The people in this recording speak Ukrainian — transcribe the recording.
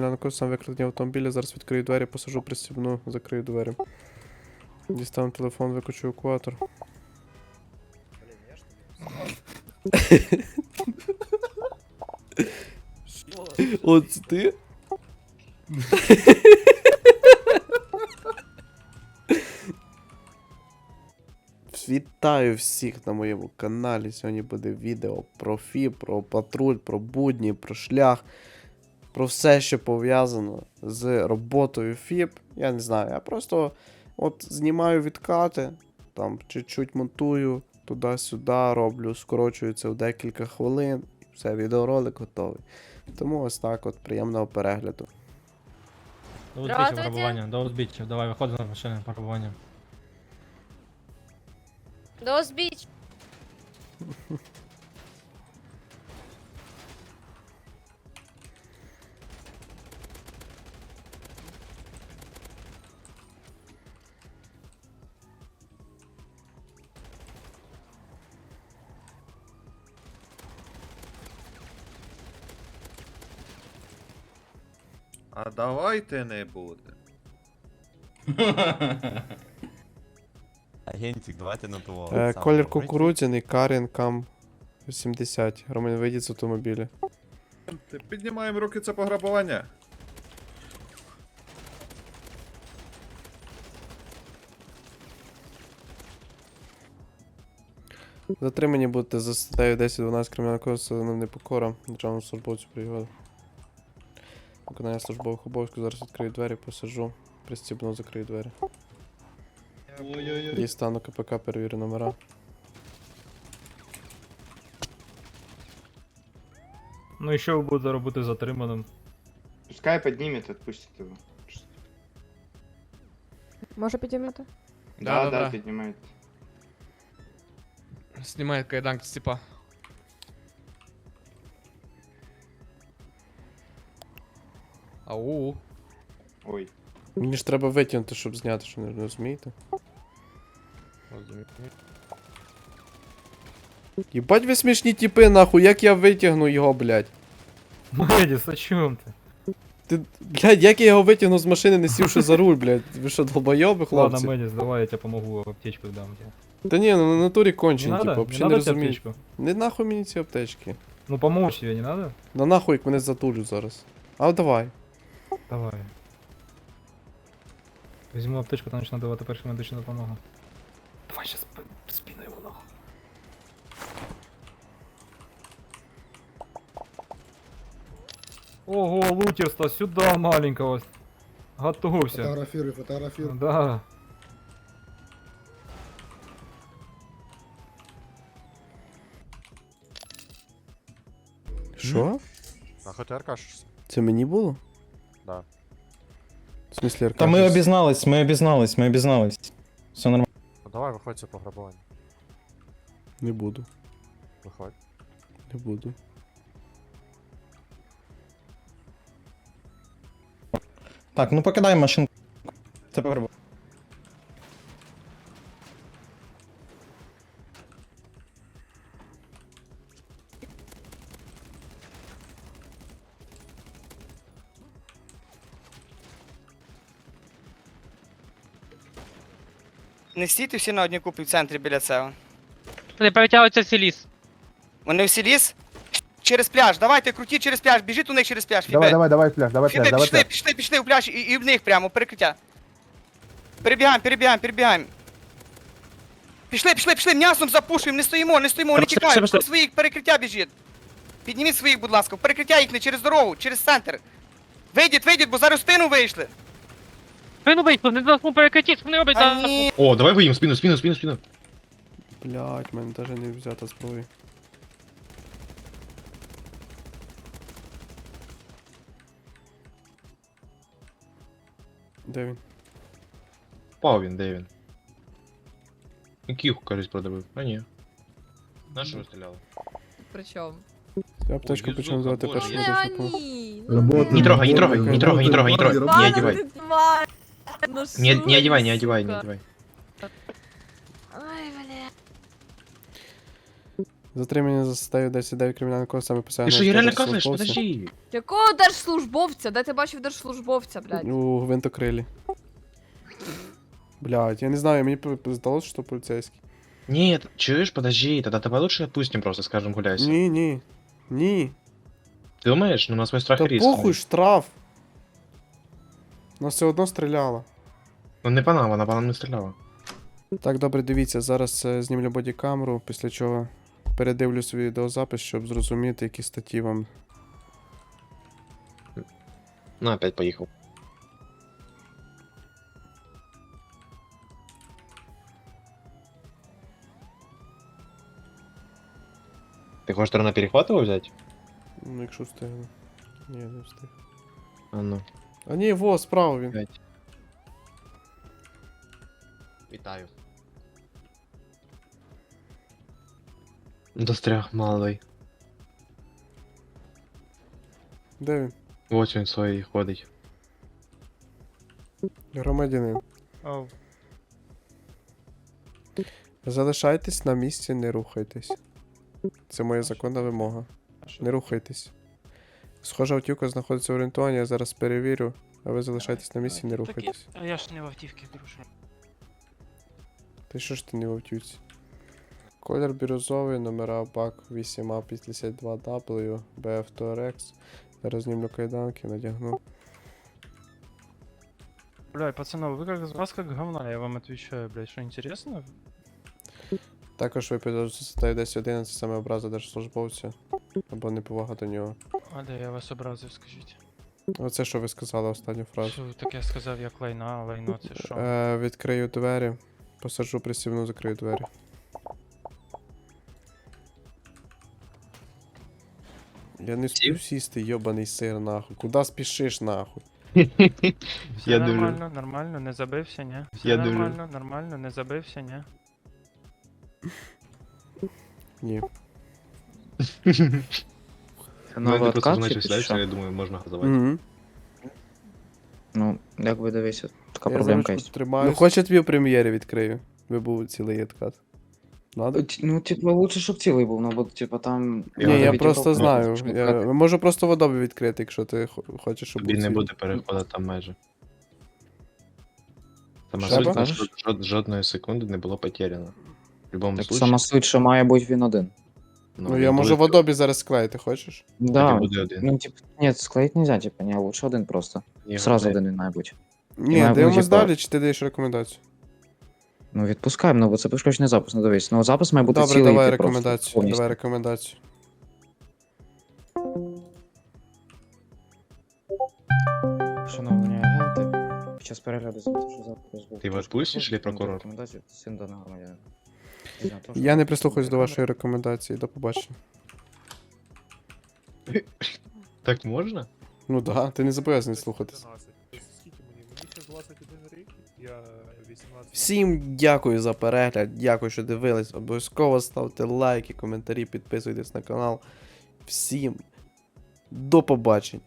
Кримінального сам викрадення автомобіля, зараз відкрию двері, посажу, пристібну, закрию двері. Дістану телефон, виключу евакуатор. От це ти? Вітаю всіх на моєму каналі. Сьогодні буде відео про ФІ, про патруль, про будні, про шлях, про все, що пов'язано з роботою ФІП. Я не знаю, я просто от знімаю відкати, там чуть-чуть монтую, туди-сюди роблю, скорочую це в декілька хвилин, і все, відеоролик готовий. Тому ось так от приємного перегляду. До узбіччя Здравствуйте. до узбіччя. Давай, виходи з машини пограбування. До узбіч. А давайте не буде. Агентик, давайте на того. Е, самого. колір Бачите? кукурудзяний, Карін Кам 80. Роман, вийдіть з автомобіля. Піднімаємо руки це пограбування. Затримані будете за статтею 10-12 кримінального кодексу за непокора державному службовцю пригоди. Виконання службових обов'язків, зараз відкрию двері, посажу, пристібну, закрию двері. Дістану КПК, перевірю номера. Ну і що ви будете робити затриманим? Пускай поднимет, отпустит его. Може підіймати? Да, Да, да, да, поднимает. Снимает кайданки с типа. Ау. Ой. Мені ж треба витягнути, щоб зняти, що не розумієте? Єбать ви смішні тіпи, нахуй, як я витягну його, блядь? Медіс, о чому ти? Ти, блядь, як я його витягну з машини, не сівши за руль, блядь? Ви що, долбойоби, Ладно, хлопці? Медіс, давай я тебе помогу, аптечку дам тебе. Та ні, ну на натурі Не кончені, надо? типу, Не взагалі не надо тебе розумію. аптечку? Не нахуй мені ці аптечки. Ну помочь тебе не надо? На нахуй, як мене затулю зараз. А давай. Давай. Візьму аптечку, там почну давати першу медичну допомогу. Давай щас спи- спину йому нахуй. Ого, лутерство, сюда маленького. Готовься. Фотографируй, фотографируй. Да. Що? А ХТР ж. Це мені було? Да. В смислі, Та ми Аркадій? обізнались, ми обізнались, ми обізнались. Все нормально. Ну давай, виходь це пограбування. Не буду, Виходь. не буду. Так, ну покидай машинку. Це погребо. Не стійте всі на одній купі в центрі біля цього. Не перетягується всі ліс. Вони всі ліс? Через пляж, давайте крутіть через пляж, біжіть у них через пляж. Давай, Фібе. давай, давай пляж, давай Фібе, пляж, давай пішли, пляж. пішли, пішли у пляж і, і в них прямо, перекриття. Перебігаємо, перебігаємо, перебігаємо. Пішли, пішли, пішли, м'ясом запушуємо, не стоїмо, не стоїмо, не Пішли, тікаємо. пішли, Пішли своїх перекриття біжіть. Підніміть своїх, будь ласка, в перекриття їх не через дорогу, через центр. Вийдіть, вийдіть, бо зараз в спину вийшли. Спину вийшли, не дасмо перекаті, що вони роблять А зараз? ні. О, давай виїм спину, спину, спину, спину. Блять, мене навіть не взята зброї. Де він? Впав він, де він? Кіху, кажуть, продавив. А ні. На що ви стріляли? Причому? Я аптечку Ой, боже. першу Не медичну допомогу. ні. Не трогай, не трогай, не трогай, не трогай, не трогай. Не одевай. Ну Не, що не одевай, ви, не одевай, не сука? одевай. Ай, бля. Затримання за статтею 10.9 кримінального кодексу саме Ты посягання. что, я реально кафаешь? Подожди. Якого держслужбовця? Де ти бачив держслужбовця, блядь? У гвинтокрилі. Блядь, я не знаю, мені п- здалося, що поліцейський. Нет, чуешь, подожди, тогда давай лучше отпустим просто, скажем, гуляйся. Ні, ні. Ні. Ты думаешь? Ну, на свой страх Та и риск. похуй, штраф. Нас все одно стріляло. Ну, не по нам, вона по нам не стріляла. Так, добре, дивіться, зараз е, знімлю бодікамеру, після чого передивлюсь відеозапис, щоб зрозуміти, які статті вам. Ну, опять поїхав. Ти хочеш на перехват його взяти? Ну, якщо встигну. Ні, не встиг. А ну. А ні, во, справа він. П'ять. Вітаю. Достряг малий. Де він? Ось він своїй ходить. Громадянин. Залишайтесь на місці, не рухайтесь. Це моя законна вимога. Не рухайтесь. Схожа автівка знаходиться в орієнтуванні, я зараз перевірю, а ви залишайтесь на місці, не рухайтесь. А я ж не в автівці, друже. Ти що ж ти не в автівці? Колір бірюзовий, номера БАК 8А52W, BF Tourex. Зараз знімлю кайданки, надягну. Бля, пацаны, вы как вас как говна, я вам отвечаю, блядь, что интересно? Також ви підозрюєте статтею 10.11 саме образа держслужбовця або неповага до нього. А де я вас образив, скажіть. Оце що ви сказали останню фразу. Що так я сказав, як лайна, а лайно це що? Е, відкрию двері, посаджу пристібну, закрию двері. Я не спів сісти, йобаний сир, нахуй. Куда спішиш, нахуй? Все я дуже- нормально, нормально, не забився, ні? Все Я дуже- нормально, нормально, не забився, ні? Ні. Ну, я просто значив сюди, я думаю, можна газувати. Угу. Ну, як би дивися, така Я проблемка є. тримаю. Ну, хоче тобі в прем'єрі відкрию. Ви був цілий откат. Надо? Т- Ну, типа, лучше, щоб цілий був, ну, бо, типа, там... Ні, я тобі, просто знаю. Я можу просто в Adobe відкрити, якщо ти хо- хочеш, щоб Тобі був не цілий. буде переходу там майже. Сама Що суть, кажеш? жод- жод- жодної секунди не було потеряно. В будь-якому Так случае. сама суть, що має бути він один. Ну, я можу в Adobe зараз склеїти, хочеш? тоді Да, буде один. ну, типа, ні, склеїть нельзя, типа, ні, лучше один просто. Ні, Сразу один. бути. Ні, має дивимось бути, типа- далі, чи ти даєш рекомендацію? Ну, відпускаємо, ну, бо це безключний запис, ну, дивись. Ну, запис має бути Добре, цілий, давай йти просто, рекомендацію. повністю. Давай рекомендацію. Шановні агенти, під час перегляду запису, запис був... Ти його відпустиш, чи прокурор? Рекомендацію син даного громадянина. Я не прислухаюсь до вашої рекомендації. До побачення. Так можна? Ну да, ти не зобов'язаний слухатись. Скільки мені? Мені ще 21 рік, я 18. Всім дякую за перегляд, дякую, що дивились. Обов'язково ставте лайки, коментарі, підписуйтесь на канал. Всім до побачення.